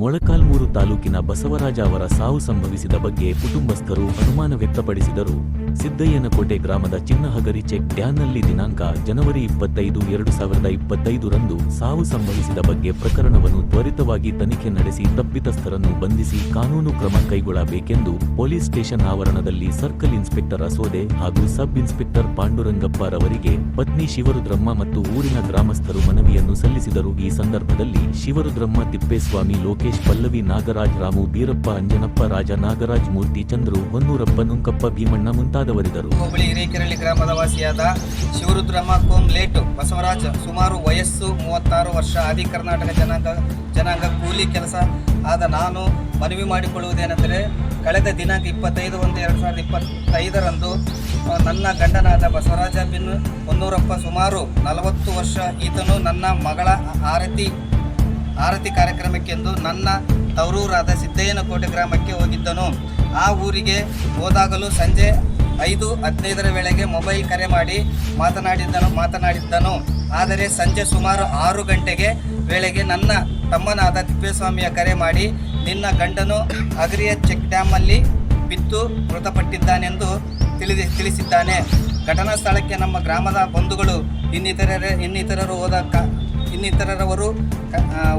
ಮೊಳಕಾಲ್ಮೂರು ತಾಲೂಕಿನ ಬಸವರಾಜ ಅವರ ಸಾವು ಸಂಭವಿಸಿದ ಬಗ್ಗೆ ಕುಟುಂಬಸ್ಥರು ಅನುಮಾನ ವ್ಯಕ್ತಪಡಿಸಿದರು. ಸಿದ್ದಯ್ಯನಕೋಟೆ ಗ್ರಾಮದ ಚಿನ್ನಹಗರಿ ಚೆಕ್ ಡ್ಯಾನ್ನಲ್ಲಿ ದಿನಾಂಕ ಜನವರಿ ಇಪ್ಪತ್ತೈದು, ಎರಡು ಸಾವಿರದ ಇಪ್ಪತ್ತೈದರಂದು ಸಾವು ಸಂಭವಿಸಿದ ಬಗ್ಗೆ ಪ್ರಕರಣವನ್ನು ತ್ವರಿತವಾಗಿ ತನಿಖೆ ನಡೆಸಿ ತಪ್ಪಿತಸ್ಥರನ್ನು ಬಂಧಿಸಿ ಕಾನೂನು ಕ್ರಮ ಕೈಗೊಳ್ಳಬೇಕೆಂದು ಪೊಲೀಸ್ ಸ್ಟೇಷನ್ ಆವರಣದಲ್ಲಿ ಸರ್ಕಲ್ ಇನ್ಸ್ಪೆಕ್ಟರ್ ಅಸೋದೆ ಹಾಗೂ ಸಬ್ ಇನ್ಸ್ಪೆಕ್ಟರ್ ಪಾಂಡುರಂಗಪ್ಪ ರವರಿಗೆ ಪತ್ನಿ ಶಿವರುದ್ರಮ್ಮ ಮತ್ತು ಊರಿನ ಗ್ರಾಮಸ್ಥರು ಮನವಿಯನ್ನು ಸಲ್ಲಿಸಿದರು. ಈ ಸಂದರ್ಭದಲ್ಲಿ ಶಿವರುದ್ರಮ್ಮ ತಿಪ್ಪೇಸ್ವಾಮಿ ಲೋಕೇಶ್ ಪಲ್ಲವಿ, ನಾಗರಾಜ್ ರಾಮು, ಬೀರಪ್ಪ, ಅಂಜನಪ್ಪ, ರಾಜ, ನಾಗರಾಜ್, ಮೂರ್ತಿ, ಚಂದ್ರು, ಹೊನ್ನೂರಪ್ಪ, ನುಂಕಪ್ಪ, ಭೀಮಣ್ಣ ಮುಂತಾದವರಿದ್ದರು. ಹೋಬಳಿ ಹಿರೇಕೆರಳಿ ಗ್ರಾಮದ ವಾಸಿಯಾದ ಶಿವರುದ್ರಮ್ಮ ಕೋಮ್ಲೇಟು ಬಸವರಾಜ ಸುಮಾರು ವಯಸ್ಸು ಮೂವತ್ತಾರು ವರ್ಷ, ಆದಿ ಕರ್ನಾಟಕ ಜನಾಂಗ ಜನಾಂಗ ಕೂಲಿ ಕೆಲಸ. ಆದ ನಾನು ಮನವಿ ಮಾಡಿಕೊಳ್ಳುವುದೇನೆಂದರೆ, ಕಳೆದ ದಿನಾಂಕ ಇಪ್ಪತ್ತೈದು ಒಂದು ಎರಡು ಸಾವಿರದ ಇಪ್ಪತ್ತೈದರಂದು ನನ್ನ ಗಂಡನಾದ ಬಸವರಾಜ ಬಿನ್ ಹೊನ್ನೂರಪ್ಪ ಸುಮಾರು ನಲವತ್ತು ವರ್ಷ, ಈತನು ನನ್ನ ಮಗಳ ಆರತಿ ಆರತಿ ಕಾರ್ಯಕ್ರಮಕ್ಕೆಂದು ನನ್ನ ತವರೂರಾದ ಸಿದ್ದಯ್ಯನಕೋಟೆ ಗ್ರಾಮಕ್ಕೆ ಹೋಗಿದ್ದನು. ಆ ಊರಿಗೆ ಹೋದಾಗಲೂ ಸಂಜೆ ಐದು ಹದಿನೈದರ ವೇಳೆಗೆ ಮೊಬೈಲ್ ಕರೆ ಮಾಡಿ ಮಾತನಾಡಿದ್ದನು ಮಾತನಾಡಿದ್ದನು. ಆದರೆ ಸಂಜೆ ಸುಮಾರು ಆರು ಗಂಟೆಗೆ ವೇಳೆಗೆ ನನ್ನ ತಮ್ಮನಾದ ತಿಪ್ಪೇಸ್ವಾಮಿಯ ಕರೆ ಮಾಡಿ ನಿನ್ನ ಗಂಡನು ಅಗ್ರಿಯ ಚೆಕ್ ಡ್ಯಾಮಲ್ಲಿ ಬಿದ್ದು ಮೃತಪಟ್ಟಿದ್ದಾನೆಂದು ತಿಳಿದಿ, ತಿಳಿಸಿದ್ದಾನೆ. ಘಟನಾ ಸ್ಥಳಕ್ಕೆ ನಮ್ಮ ಗ್ರಾಮದ ಬಂಧುಗಳು ಇನ್ನಿತರರ, ಇನ್ನಿತರರು ಹೋದ ಇನ್ನಿತರರವರು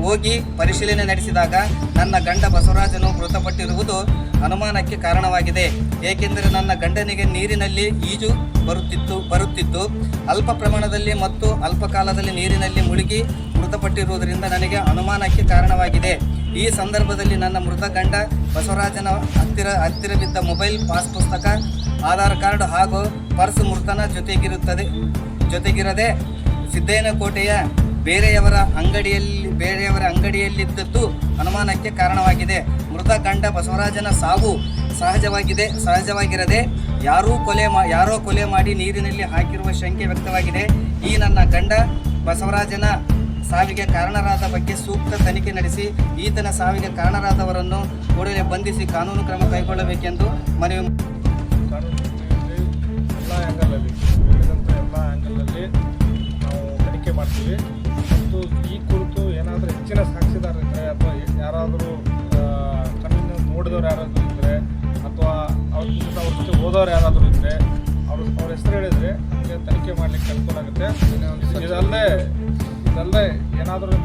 ಹೋಗಿ ಪರಿಶೀಲನೆ ನಡೆಸಿದಾಗ ನನ್ನ ಗಂಡ ಬಸವರಾಜನು ಮೃತಪಟ್ಟಿರುವುದು ಅನುಮಾನಕ್ಕೆ ಕಾರಣವಾಗಿದೆ. ಏಕೆಂದರೆ ನನ್ನ ಗಂಡನಿಗೆ ನೀರಿನಲ್ಲಿ ಈಜು ಬರುತ್ತಿತ್ತು ಬರುತ್ತಿತ್ತು. ಅಲ್ಪ ಪ್ರಮಾಣದಲ್ಲಿ ಮತ್ತು ಅಲ್ಪ ಕಾಲದಲ್ಲಿ ನೀರಿನಲ್ಲಿ ಮುಳುಗಿ ಮೃತಪಟ್ಟಿರುವುದರಿಂದ ನನಗೆ ಅನುಮಾನಕ್ಕೆ ಕಾರಣವಾಗಿದೆ. ಈ ಸಂದರ್ಭದಲ್ಲಿ ನನ್ನ ಮೃತ ಗಂಡ ಬಸವರಾಜನ ಹತ್ತಿರ, ಹತ್ತಿರವಿದ್ದ ಮೊಬೈಲ್, ಪಾಸ್ ಪುಸ್ತಕ, ಆಧಾರ್ ಕಾರ್ಡ್ ಹಾಗೂ ಪರ್ಸ್ ಮೃತನ ಜೊತೆಗಿರುತ್ತದೆ, ಜೊತೆಗಿರದೆ ಸಿದ್ದಯ್ಯನಕೋಟೆಯ ಬೇರೆಯವರ ಅಂಗಡಿಯಲ್ಲಿ ಬೇರೆಯವರ ಅಂಗಡಿಯಲ್ಲಿದ್ದದ್ದು ಅನುಮಾನಕ್ಕೆ ಕಾರಣವಾಗಿದೆ ಮೃತ ಗಂಡ ಬಸವರಾಜನ ಸಾವು ಸಹಜವಾಗಿದೆ ಸಹಜವಾಗಿರದೆ ಯಾರೂ ಕೊಲೆ ಮಾ ಯಾರೋ ಕೊಲೆ ಮಾಡಿ ನೀರಿನಲ್ಲಿ ಹಾಕಿರುವ ಶಂಕೆ ವ್ಯಕ್ತವಾಗಿದೆ ಈ ನನ್ನ ಗಂಡ ಬಸವರಾಜನ ಸಾವಿಗೆ ಕಾರಣರಾದ ಬಗ್ಗೆ ಸೂಕ್ತ ತನಿಖೆ ನಡೆಸಿ ಈತನ ಸಾವಿಗೆ ಕಾರಣರಾದವರನ್ನು ಕೂಡಲೇ ಬಂಧಿಸಿ ಕಾನೂನು ಕ್ರಮ ಕೈಗೊಳ್ಳಬೇಕೆಂದು ಮನವಿ ಹೋದವ್ರು ಯಾರಾದರೂ ಇದ್ದರೆ ಅವ್ರ ಅವ್ರ ಹೆಸರು ಹೇಳಿದರೆ ನಿಮಗೆ ತನಿಖೆ ಮಾಡಲಿಕ್ಕೆ ಅನುಕೂಲ ಆಗುತ್ತೆ. ಇದಲ್ಲದೆ ಇದಲ್ಲದೆ ಏನಾದರೂ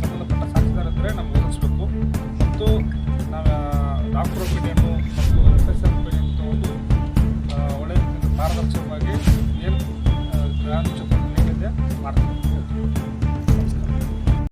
ಸಂಬಂಧಪಟ್ಟ ಸಾಕ್ಷಿದಾರ ಇದ್ದರೆ ನಮ್ಗೆ ಒದಗಿಸ್ಬೇಕು. ಮತ್ತು ನಾವು ಡಾಕ್ಟರ್ ಒಪಿನಿಯನ್ನು ಮತ್ತು ಎಸ್ ಒಪಿನಿಯನ್ ತಗೊಂಡು ಆ, ಒಳ್ಳೆ ಪಾರದರ್ಶಕವಾಗಿ ಏನು